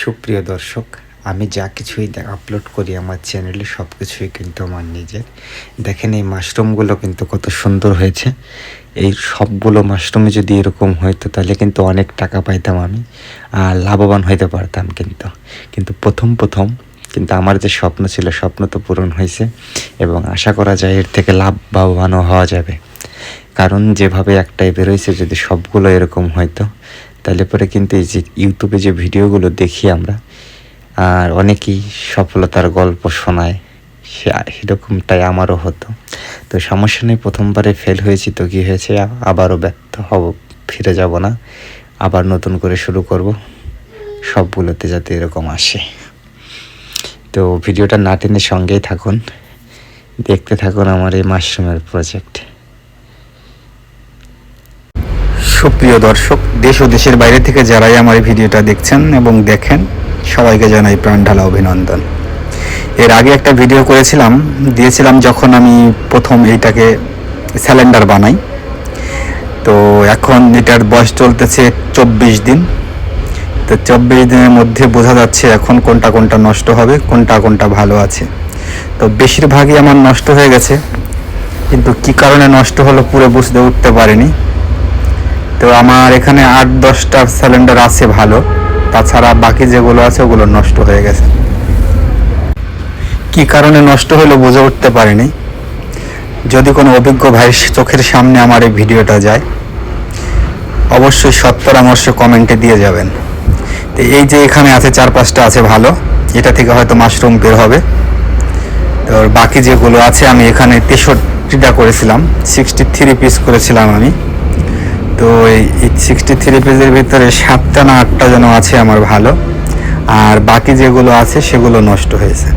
সুপ্রিয় দর্শক, আমি যা কিছুই আপলোড করি আমার চ্যানেলে সব কিছুই কিন্তু আমার নিজের। দেখেন এই মাশরুমগুলো কিন্তু কত সুন্দর হয়েছে। এই সবগুলো মাশরুমে যদি এরকম হইতো, তাহলে কিন্তু অনেক টাকা পাইতাম আমি, আর লাভবান হইতে পারতাম কিন্তু। কিন্তু প্রথম প্রথম কিন্তু আমার যে স্বপ্ন ছিল, স্বপ্ন তো পূরণ হয়েছে এবং আশা করা যায় এর থেকে লাভ লাভবানও হওয়া যাবে। কারণ যেভাবে একটাই বেরোইছে, যদি সবগুলো এরকম হয়তো তাহলে পরে কিন্তু এই যে ইউটিউবে যে ভিডিওগুলো দেখি আমরা, আর অনেকেই সফলতার গল্প শোনায়, সে সেরকমটাই আমারও হতো। তো সমস্যা নেই, প্রথমবারে ফেল হয়েছি তো কী হয়েছে, আবারও ব্যর্থ হব, ফিরে যাব না, আবার নতুন করে শুরু করব, সবগুলোতে যাতে এরকম আসে। তো ভিডিওটা না টেনে সঙ্গেই থাকুন, দেখতে থাকুন আমার এই মাশরুমের প্রজেক্ট সুপ্রিয় দর্শক, দেশ ও দেশের বাইরে থেকে যারাই আমার ভিডিওটা দেখছেন এবং দেখেন, সবাইকে জানাই প্রাণ ঢালা অভিনন্দন। এর আগে একটা ভিডিও করেছিলাম, দিয়েছিলাম যখন আমি প্রথম এইটাকে স্যালেন্ডার বানাই। তো এখন এটার বয়স চলতেছে চব্বিশ দিন। তো চব্বিশ দিনের মধ্যে বোঝা যাচ্ছে এখন কোনটা কোনটা নষ্ট হবে, কোনটা কোনটা ভালো আছে। তো বেশিরভাগই আমার নষ্ট হয়ে গেছে, কিন্তু কি কারণে নষ্ট হলো পুরো বুঝতে উঠতে পারিনি। আমার এখানে আট, দশটা সিলিন্ডার আছে ভালো। তাছাড়া বাকি যেগুলো আছে ওগুলো নষ্ট হয়ে গেছে। কি কারণে নষ্ট হলো বুঝে উঠতে পারিনি। যদি কোনো অভিজ্ঞ ভাইয়ের চোখের সামনে আমার এই ভিডিওটা যায়, অবশ্যই সৎ পরামর্শ কমেন্টে দিয়ে যাবেন। তো এই যে এখানে আছে চার পাঁচটা আছে ভালো, এটা থেকে হয়তো মাশরুম বের হবে। তো বাকি যেগুলো আছে, আমি এখানে তেষট্টিটা করেছিলাম সিক্সটি থ্রি পিস করেছিলাম আমি। তো এই সিক্সটি থ্রি পেজের ভিতরে সাতটা না আটটা যেন আছে আমার ভালো। আর বাকি যেগুলো আছে সেগুলো নষ্ট হয়েছে।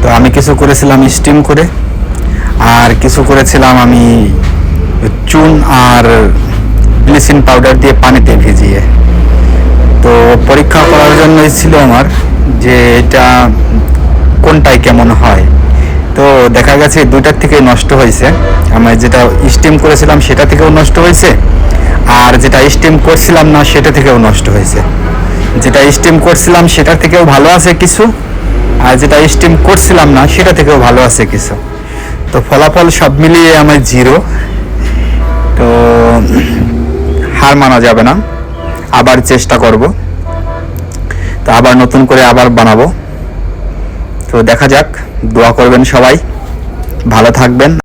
তো আমি কিছু করেছিলাম স্টিম করে। আর কিছু করেছিলাম আমি চুন আর ব্লিচিং পাউডার দিয়ে পানিতে ভিজিয়ে। তো পরীক্ষা করার জন্যই ছিল আমার যে এটা কোনটাই কেমন হয়। তো দেখা গেছে দুইটার থেকে নষ্ট হয়েছে। আমি যেটা স্টিম করেছিলাম সেটা থেকেও নষ্ট হয়েছে, আর যেটা স্টিম করছিলাম না সেটা থেকেও নষ্ট হয়েছে। যেটা স্টিম করছিলাম সেটা থেকেও ভালো আছে কিছু, আর যেটা স্টিম করছিলাম না সেটা থেকেও ভালো আছে কিছু। তো ফলাফল সব মিলিয়ে আমার জিরো। তো হার মানা যাবে না, আবার চেষ্টা করব। তো আবার নতুন করে আবার বানাবো। তো দেখা যাক দোয়া করবেন সবাই। ভালো থাকবেন।